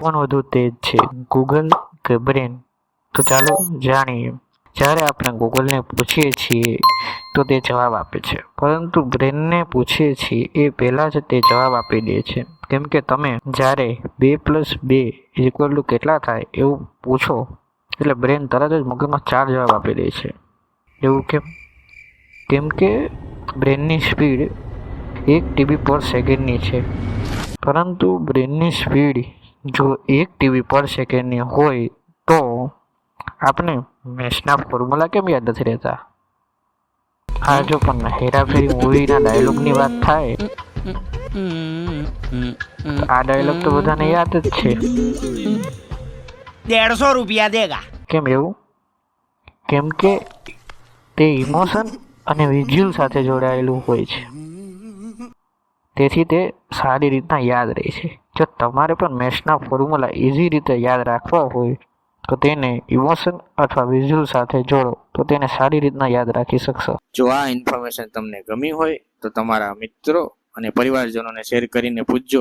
કોણ વધુ તેજ છે. ગૂગલ કે બ્રેન? તો ચાલો જાણીએ. જ્યારે આપણે ગૂગલને પૂછીએ છીએ, તો તે જવાબ આપે છે. પરંતુ બ્રેનને પૂછીએ છીએ, એ પહેલાં જ તે જવાબ આપી દે છે. કેમ કે તમે જ્યારે બે પ્લસ બે ઇક્વલ ટુ કેટલા થાય એવું પૂછો, એટલે બ્રેન તરત જ મગજમાં ચાર જવાબ આપી દે છે. એવું કેમ? કેમ કે બ્રેનની સ્પીડ એક ટીબી પર સેકન્ડની છે. પરંતુ બ્રેનની સ્પીડ જો એક ટીવી પર સેકન્ડની હોય તો આપણે મેચના ફોર્મ્યુલા કેમ યાદ નથી રહેતા? હા જો પણ હેરાફેરી મૂવીના ડાયલોગની વાત થાય આ ડાયલોગ તો બધાને યાદ જ છે. દેડસો રૂપિયા દેગા. કેમ એવું? કેમ કે તે ઇમોશન અને વિઝ્યુઅલ સાથે જોડાયેલું હોય છે. તેથી તે સારી રીતના યાદ રહે છે. જો તમારે પણ મેથ્સના ફોર્મ્યુલા ઇઝી રીતે યાદ રાખવા હોય, તો તેને ઇમોશન અથવા વિઝ્યુઅલ સાથે જોડો, તો તેને સારી રીતના યાદ રાખી શકશો. જો આ ઇન્ફોર્મેશન તમને ગમી હોય, તો તમારા મિત્રો અને પરિવારજનોને શેર કરીને પૂછજો.